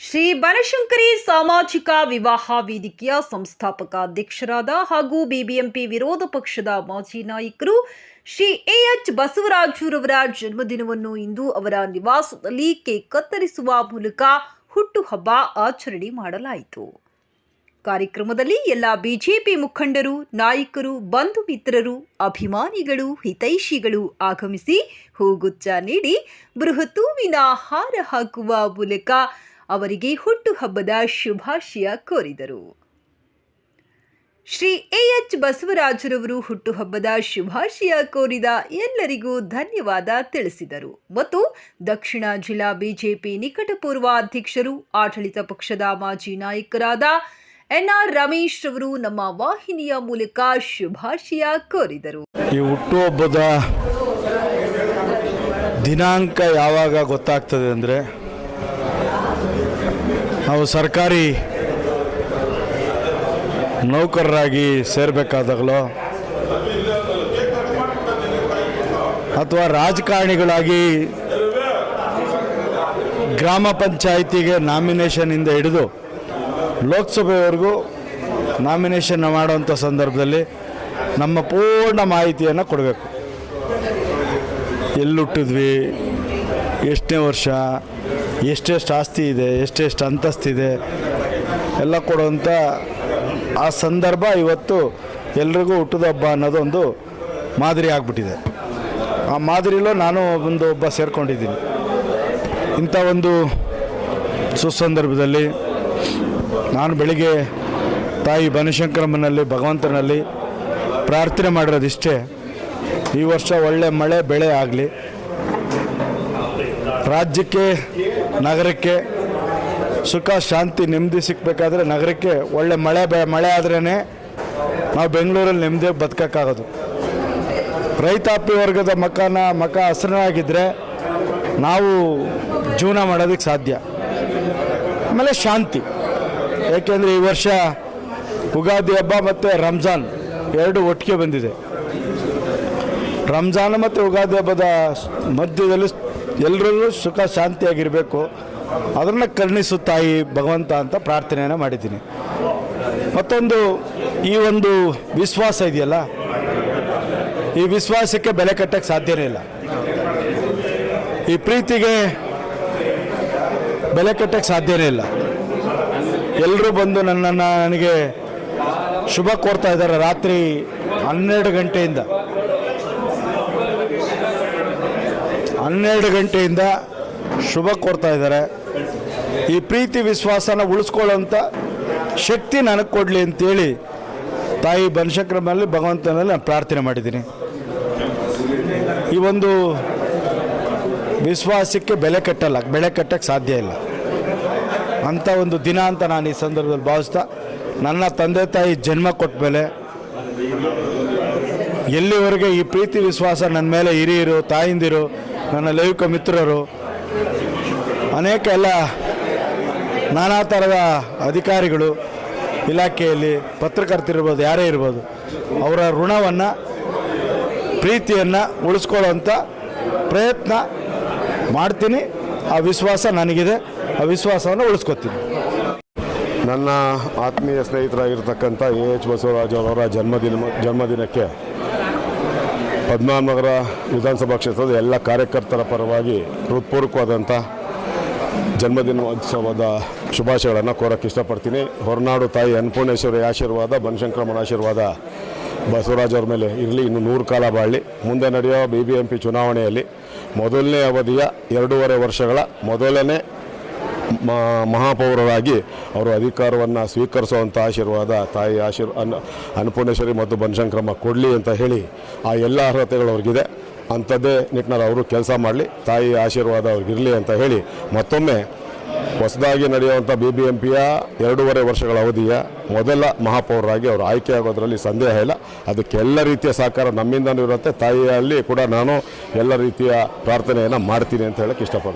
ಶ್ರೀ ಬನಶಂಕರಿ ಸಾಮಾಜಿಕ ವಿವಾಹ ವೇದಿಕೆಯ ಸಂಸ್ಥಾಪಕ ಅಧ್ಯಕ್ಷರಾದ ಹಾಗೂ ಬಿಬಿಎಂಪಿ ವಿರೋಧ ಪಕ್ಷದ ಮಾಜಿ ನಾಯಕರು ಶ್ರೀ ಎಎಚ್ ಬಸವರಾಜುರವರ ಜನ್ಮದಿನವನ್ನು ಇಂದು ಅವರ ನಿವಾಸದಲ್ಲಿ ಕೇಕ್ ಕತ್ತರಿಸುವ ಮೂಲಕ ಹುಟ್ಟುಹಬ್ಬ ಆಚರಣೆ ಮಾಡಲಾಯಿತು. ಕಾರ್ಯಕ್ರಮದಲ್ಲಿ ಎಲ್ಲ ಬಿಜೆಪಿ ಮುಖಂಡರು, ನಾಯಕರು ಬಂಧು ಮಿತ್ರರು ಅಭಿಮಾನಿಗಳು, ಹಿತೈಷಿಗಳು ಆಗಮಿಸಿ ಹೂಗುಚ್ಛ ನೀಡಿ ಬೃಹತ್ ಹೂವಿನ ಹಾರ ಹಾಕುವ ಮೂಲಕ ಅವರಿಗೆ ಹುಟ್ಟುಹಬ್ಬದ ಶುಭಾಶಯ ಕೋರಿದರು. ಶ್ರೀ ಎಚ್ ಬಸವರಾಜರವರು ಹುಟ್ಟುಹಬ್ಬದ ಶುಭಾಶಯ ಕೋರಿದ ಎಲ್ಲರಿಗೂ ಧನ್ಯವಾದ ತಿಳಿಸಿದರು. ಮತ್ತು ದಕ್ಷಿಣ ಜಿಲ್ಲಾ ಬಿಜೆಪಿ ನಿಕಟಪೂರ್ವ ಅಧ್ಯಕ್ಷರು ಆಡಳಿತ ಪಕ್ಷದ ಮಾಜಿ ನಾಯಕರಾದ ಎನ್ಆರ್ ರಮೇಶ್ ಅವರು ನಮ್ಮ ವಾಹಿನಿಯ ಮೂಲಕ ಶುಭಾಶಯ ಕೋರಿದರು. ಈ ಹುಟ್ಟುಹಬ್ಬದ ದಿನಾಂಕ ಯಾವಾಗ ಗೊತ್ತಾಗ್ತದೆ ಅಂದರೆ ನಾವು ಸರ್ಕಾರಿ ನೌಕರರಾಗಿ ಸೇರಬೇಕಾದಾಗಲೋ ಅಥವಾ ರಾಜಕಾರಣಿಗಳಾಗಿ ಗ್ರಾಮ ಪಂಚಾಯಿತಿಗೆ ನಾಮಿನೇಷನಿಂದ ಹಿಡಿದು ಲೋಕಸಭೆವರೆಗೂ ನಾಮಿನೇಷನ್ ಮಾಡುವಂಥ ಸಂದರ್ಭದಲ್ಲಿ ನಮ್ಮ ಪೂರ್ಣ ಮಾಹಿತಿಯನ್ನು ಕೊಡಬೇಕು. ಎಲ್ಲಿ ಹುಟ್ಟಿದ್ವಿ, ಎಷ್ಟನೇ ವರ್ಷ ಎಷ್ಟೆಷ್ಟು ಆಸ್ತಿ ಇದೆ ಎಷ್ಟೆಷ್ಟು ಅಂತಸ್ತಿದೆ ಎಲ್ಲ ಕೊಡುವಂಥ ಆ ಸಂದರ್ಭ ಇವತ್ತು ಎಲ್ರಿಗೂ ಹುಟ್ಟಿದ ಹಬ್ಬ ಅನ್ನೋದೊಂದು ಮಾದರಿ ಆಗಿಬಿಟ್ಟಿದೆ. ಆ ಮಾದರಿಲೂ ನಾನು ಒಂದು ಒಬ್ಬ ಸೇರಿಕೊಂಡಿದ್ದೀನಿ. ಇಂಥ ಒಂದು ಸುಸಂದರ್ಭದಲ್ಲಿ ನಾನು ಬೆಳಿಗ್ಗೆ ತಾಯಿ ಬನಶಂಕರಮ್ಮನಲ್ಲಿ, ಭಗವಂತನಲ್ಲಿ ಪ್ರಾರ್ಥನೆ ಮಾಡಿರೋದಿಷ್ಟೇ, ಈ ವರ್ಷ ಒಳ್ಳೆ ಮಳೆ, ಬೆಳೆ ಆಗಲಿ. ರಾಜ್ಯಕ್ಕೆ ನಗರಕ್ಕೆ ಸುಖ, ಶಾಂತಿ, ನೆಮ್ಮದಿ ಸಿಕ್ಕಬೇಕಾದ್ರೆ ನಗರಕ್ಕೆ ಒಳ್ಳೆ ಮಳೆ ಬೆ, ಮಳೆ ಆದ್ರೇ ನಾವು ಬೆಂಗಳೂರಲ್ಲಿ ನೆಮ್ಮದಿಯಾಗಿ ಬದುಕೋಕ್ಕಾಗೋದು. ರೈತಾಪಿ ವರ್ಗದ ಮಕಾನ, ಮಕ ಹಸಿರನಾಗಿದ್ದರೆ ನಾವು ಜೀವನ ಮಾಡೋದಕ್ಕೆ ಸಾಧ್ಯ. ಆಮೇಲೆ ಶಾಂತಿ. ಏಕೆಂದರೆ ಈ ವರ್ಷ ಉಗಾದಿ ಹಬ್ಬ ಮತ್ತು ರಂಜಾನ್ ಎರಡು ಒಟ್ಟಿಗೆ ಬಂದಿದೆ. ರಂಜಾನ್ ಮತ್ತು ಉಗಾದಿ ಹಬ್ಬದ ಮಧ್ಯದಲ್ಲಿ ಎಲ್ಲರೂ ಸುಖ ಶಾಂತಿಯಾಗಿರಬೇಕು. ಅದನ್ನು ಕರುಣಿಸು ತಾಯಿ ಭಗವಂತ ಅಂತ ಪ್ರಾರ್ಥನೆಯನ್ನು ಮಾಡಿದ್ದೀನಿ. ಮತ್ತೊಂದು ಈ ಒಂದು ವಿಶ್ವಾಸ ಇದೆಯಲ್ಲ? ಈ ವಿಶ್ವಾಸಕ್ಕೆ ಬೆಲೆ ಕಟ್ಟಕ್ಕೆ ಸಾಧ್ಯನೇ ಇಲ್ಲ. ಈ ಪ್ರೀತಿಗೆ ಬೆಲೆ ಕಟ್ಟಕ್ಕೆ ಸಾಧ್ಯನೇ ಇಲ್ಲ. ಎಲ್ಲರೂ ಬಂದು ನನ್ನನ್ನು ನನಗೆ ಶುಭ ಕೋರ್ತಾ ಇದ್ದಾರೆ ರಾತ್ರಿ ಹನ್ನೆರಡು ಗಂಟೆಯಿಂದ. ಹನ್ನೆರಡು ಗಂಟೆಯಿಂದ ಶುಭ ಕೋರ್ತಾ ಇದ್ದಾರೆ. ಈ ಪ್ರೀತಿ ವಿಶ್ವಾಸನ ಉಳಿಸ್ಕೊಳ್ಳೋಂಥ ಶಕ್ತಿ ನನಗೆ ಕೊಡಲಿ ಅಂತೇಳಿ ತಾಯಿ ಬನಶಂಕರಮ್ಮಲ್ಲಿ ಭಗವಂತನಲ್ಲಿ ನಾನು ಪ್ರಾರ್ಥನೆ ಮಾಡಿದ್ದೀನಿ. ಈ ಒಂದು ವಿಶ್ವಾಸಕ್ಕೆ ಬೆಲೆ ಕಟ್ಟಲ್ಲ ಬೆಲೆ ಕಟ್ಟಕ್ಕೆ ಸಾಧ್ಯ ಇಲ್ಲ. ಅಂಥ ಒಂದು ದಿನ ಅಂತ ನಾನು ಈ ಸಂದರ್ಭದಲ್ಲಿ ಭಾವಿಸ್ತಾ, ನನ್ನ ತಂದೆ ತಾಯಿ ಜನ್ಮ ಕೊಟ್ಟ ಮೇಲೆ ಎಲ್ಲಿವರೆಗೆ ಈ ಪ್ರೀತಿ ವಿಶ್ವಾಸ ನನ್ನ ಮೇಲೆ ಹಿರಿಯರು, ತಾಯಿಂದಿರು ನನ್ನ ಲೈವಿಕ ಮಿತ್ರರು, ಅನೇಕ ಎಲ್ಲ ನಾನಾ ಥರದ ಅಧಿಕಾರಿಗಳು, ಇಲಾಖೆಯಲ್ಲಿ ಪತ್ರಕರ್ತರಿರ್ಬೋದು, ಯಾರೇ ಇರ್ಬೋದು, ಅವರ ಋಣವನ್ನು, ಪ್ರೀತಿಯನ್ನು ಉಳಿಸ್ಕೊಳ್ಳೋಂಥ ಪ್ರಯತ್ನ ಮಾಡ್ತೀನಿ. ಆ ವಿಶ್ವಾಸ ನನಗಿದೆ. ಆ ವಿಶ್ವಾಸವನ್ನು ಉಳಿಸ್ಕೊತೀನಿ. ನನ್ನ ಆತ್ಮೀಯ ಸ್ನೇಹಿತರಾಗಿರ್ತಕ್ಕಂಥ ಎ ಎಚ್ ಬಸವರಾಜ್ ಅವರ ಜನ್ಮದಿನ, ಜನ್ಮದಿನಕ್ಕೆ ಪದ್ಮನಾಭನಗರ ವಿಧಾನಸಭಾ ಕ್ಷೇತ್ರದ ಎಲ್ಲ ಕಾರ್ಯಕರ್ತರ ಪರವಾಗಿ ಹೃತ್ಪೂರ್ವಕವಾದಂಥ ಜನ್ಮದಿನೋತ್ಸವದ ಶುಭಾಶಯಗಳನ್ನು ಕೋರಕ್ಕೆ ಇಷ್ಟಪಡ್ತೀನಿ. ಹೊರನಾಡು ತಾಯಿ ಅನ್ನಪೂರ್ಣೇಶ್ವರಿ ಆಶೀರ್ವಾದ, ಬನಶಂಕರಮ್ಮನ ಆಶೀರ್ವಾದ ಬಸವರಾಜ್ ಅವ್ರ ಮೇಲೆ ಇರಲಿ. ಇನ್ನು ನೂರು ಕಾಲ ಬಾಳಲಿ. ಮುಂದೆ ನಡೆಯುವ ಬಿ ಬಿ ಎಂ ಪಿ ಚುನಾವಣೆಯಲ್ಲಿ ಮೊದಲನೇ ಅವಧಿಯ ಎರಡೂವರೆ ವರ್ಷಗಳ ಮೊದಲನೇ ಮಹಾಪೌರರಾಗಿ ಅವರು ಅಧಿಕಾರವನ್ನು ಸ್ವೀಕರಿಸುವಂಥ ಆಶೀರ್ವಾದ, ತಾಯಿ ಆಶೀರ್, ಅನ್ನ, ಅನ್ನಪೂರ್ಣೇಶ್ವರಿ ಮತ್ತು ಬನಶಂಕರಮ್ಮ ಕೊಡಲಿ ಅಂತ ಹೇಳಿ ಆ ಎಲ್ಲ ಅರ್ಹತೆಗಳು ಅವ್ರಿಗಿದೆ. ಅಂಥದ್ದೇ ನಿಟ್ಟಿನಲ್ಲಿ ಅವರು ಕೆಲಸ ಮಾಡಲಿ, ತಾಯಿ ಆಶೀರ್ವಾದ ಅವ್ರಿಗಿರಲಿ ಅಂತ ಹೇಳಿ ಮತ್ತೊಮ್ಮೆ ಹೊಸದಾಗಿ ನಡೆಯುವಂಥ ಬಿ ಬಿ ಎಂ ಪಿಯ ಎರಡೂವರೆ ವರ್ಷಗಳ ಅವಧಿಯ ಮೊದಲ ಮಹಾಪೌರರಾಗಿ ಅವರು ಆಯ್ಕೆಯಾಗೋದ್ರಲ್ಲಿ ಸಂದೇಹ ಇಲ್ಲ. ಅದಕ್ಕೆ ಎಲ್ಲ ರೀತಿಯ ಸಹಕಾರ ನಮ್ಮಿಂದನೂ ಇರುತ್ತೆ. ತಾಯಿಯಲ್ಲಿ ಕೂಡ ನಾನು ಎಲ್ಲ ರೀತಿಯ ಪ್ರಾರ್ಥನೆಯನ್ನು ಮಾಡ್ತೀನಿ ಅಂತ ಹೇಳಕ್ಕೆ ಇಷ್ಟಪಡ್ತೀನಿ.